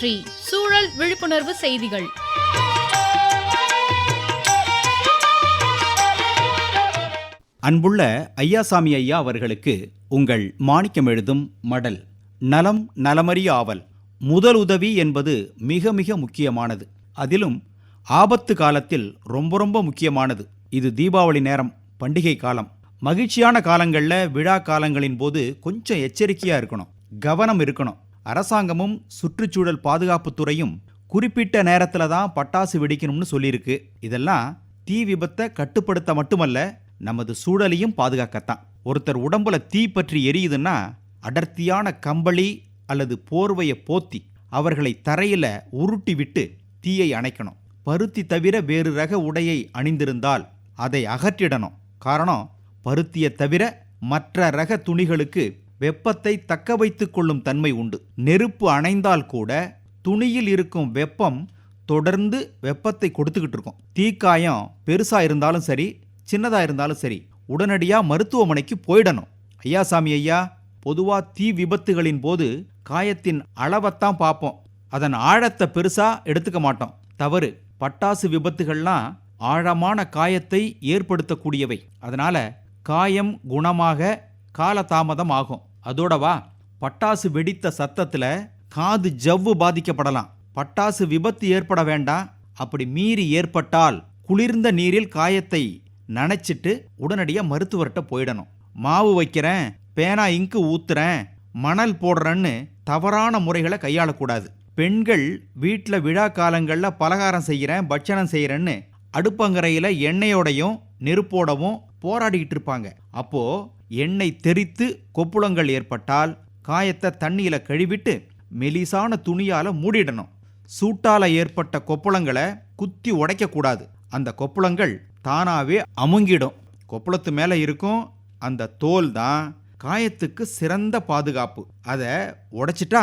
சுற்றி சூழல் விழிப்புணர்வு செய்திகள். அன்புள்ள ஐயாசாமி ஐயா அவர்களுக்கு உங்கள் மாணிக்கம் எழுதும் மடல் நலம் நலமறிய ஆவல் முதல் உதவி என்பது மிக மிக முக்கியமானது. அதிலும் ஆபத்து காலத்தில் ரொம்ப ரொம்ப முக்கியமானது. இது தீபாவளி நேரம் பண்டிகை காலம். மகிழ்ச்சியான காலங்களில் விழா காலங்களின் போது கொஞ்சம் எச்சரிக்கையாக இருக்கணும். கவனம் இருக்கணும். அரசாங்கமும் சுற்றுச்சூழல் பாதுகாப்புத்துறையும் குறிப்பிட்ட நேரத்தில் தான் பட்டாசு வெடிக்கணும்னு சொல்லியிருக்கு. இதெல்லாம் தீ விபத்தை கட்டுப்படுத்த மட்டுமல்ல நமது சூழலையும் பாதுகாக்கத்தான். ஒருத்தர் உடம்புல தீ பற்றி எரியுதுன்னா அடர்த்தியான கம்பளி அல்லது போர்வையை போத்தி அவர்களை தரையில் உருட்டி விட்டு தீயை அணைக்கணும். பருத்தி தவிர வேறு ரக உடையை அணிந்திருந்தால் அதை அகற்றிடணும். காரணம் பருத்தியை தவிர மற்ற ரக துணிகளுக்கு வெப்பத்தை தக்க வைத்துக் கொள்ளும் தன்மை உண்டு. நெருப்பு அணைந்தால் கூட துணியில் இருக்கும் வெப்பம் தொடர்ந்து வெப்பத்தை கொடுத்துக்கிட்டு இருக்கும். தீக்காயம் பெருசாக இருந்தாலும் சரி சின்னதாக இருந்தாலும் சரி உடனடியாக மருத்துவமனைக்கு போயிடணும். ஐயா சாமி ஐயா பொதுவாக தீ விபத்துகளின் போது காயத்தின் அளவைத்தான் பார்ப்போம். அதன் ஆழத்தை பெருசாக எடுத்துக்க மாட்டோம். தவறு. பட்டாசு விபத்துகள்லாம் ஆழமான காயத்தை ஏற்படுத்தக்கூடியவை. அதனால் காயம் குணமாக காலதாமதம் ஆகும். அதோடவா பட்டாசு வெடித்த சத்தத்தில் காது ஜவ்வு பாதிக்கப்படலாம். பட்டாசு விபத்து ஏற்பட வேண்டாம். அப்படி மீறி ஏற்பட்டால் குளிர்ந்த நீரில் காயத்தை நனைச்சிட்டு உடனடியாக மருத்துவர்கிட்ட போயிடணும். மாவு வைக்கிறேன் பேனா இங்கு ஊத்துறேன் மணல் போடுறேன்னு தவறான முறைகளை கையாளக்கூடாது. பெண்கள் வீட்டில் விழா காலங்களில் பலகாரம் செய்கிறேன் பட்சணம் செய்கிறேன்னு அடுப்பங்கரையில் எண்ணெயோடையும் நெருப்போடவும் போராடிக்கிட்டு இருப்பாங்க. அப்போது எண்ணெய் தெறித்து கொப்புளங்கள் ஏற்பட்டால் காயத்தை தண்ணியில் கழுவிட்டு மெலிசான துணியால் மூடிடணும். சூட்டால் ஏற்பட்ட கொப்புளங்களை குத்தி உடைக்கக்கூடாது அந்த கொப்புளங்கள் தானாகவே அமுங்கிடும். கொப்புளத்து மேலே இருக்கும் அந்த தோல் தான் காயத்துக்கு சிறந்த பாதுகாப்பு. அதை உடைச்சிட்டா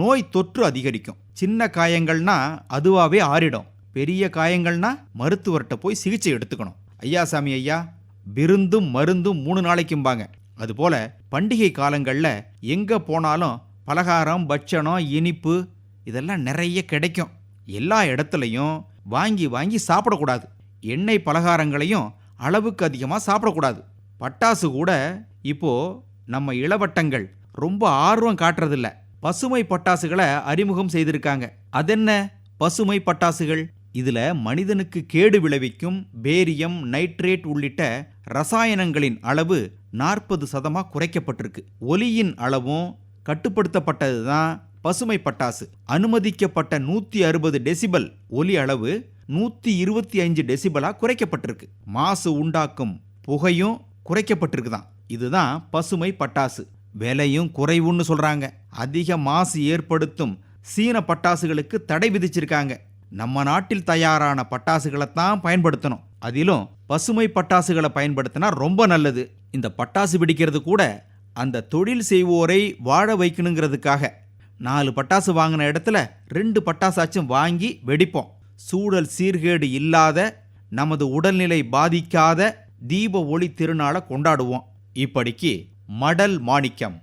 நோய் தொற்று அதிகரிக்கும். சின்ன காயங்கள்னா அதுவாகவே ஆறிடும். பெரிய காயங்கள்னா மருத்துவர்கிட்ட போய் சிகிச்சை எடுத்துக்கணும். ஐயா சாமி ஐயா விருந்தும் மருந்தும் மூணு நாளைக்கும்பாங்க. அதுபோல பண்டிகை காலங்களில் எங்கே போனாலும் பலகாரம் பட்சணம் இனிப்பு இதெல்லாம் நிறைய கிடைக்கும். எல்லா இடத்துலையும் வாங்கி வாங்கி சாப்பிடக்கூடாது. எண்ணெய் பலகாரங்களையும் அளவுக்கு அதிகமாக சாப்பிடக்கூடாது. பட்டாசு கூட இப்போது நம்ம இளவட்டங்கள் ரொம்ப ஆர்வம் காட்டுறதில்ல. பசுமை பட்டாசுகளை அறிமுகம் செய்திருக்காங்க. அதென்ன? பசுமை பட்டாசுகள். இதில் மனிதனுக்கு கேடு விளைவிக்கும் பேரியம் நைட்ரேட் உள்ளிட்ட ரசாயனங்களின் அளவு நாற்பது சதமாக குறைக்கப்பட்டிருக்கு. ஒலியின் அளவும் கட்டுப்படுத்தப்பட்டது தான் பசுமை பட்டாசு. அனுமதிக்கப்பட்ட நூற்றி அறுபது டெசிபல் ஒலி அளவு நூற்றி இருபத்தி அஞ்சு டெசிபலாக குறைக்கப்பட்டிருக்கு. மாசு உண்டாக்கும் புகையும் குறைக்கப்பட்டிருக்குதான். இதுதான் பசுமை பட்டாசு. விலையும் குறைவுன்னு சொல்கிறாங்க அதிக மாசு ஏற்படுத்தும் சீன பட்டாசுகளுக்கு தடை விதிச்சிருக்காங்க. நம்ம நாட்டில் தயாரான பட்டாசுகளை தான் பயன்படுத்தணும். அதிலும் பசுமை பட்டாசுகளை பயன்படுத்தினா ரொம்ப நல்லது. இந்த பட்டாசு வெடிக்கிறது கூட அந்த தொழில் செய்வோரை வாழ வைக்கணுங்கிறதுக்காக. நாலு பட்டாசு வாங்கின இடத்துல ரெண்டு பட்டாசாச்சும் வாங்கி வெடிப்போம். சூழல் சீர்கேடு இல்லாத நமது உடல்நிலை பாதிக்காத தீப ஒளி திருநாளை கொண்டாடுவோம். இப்படிக்கு மடல் மாணிக்கம்.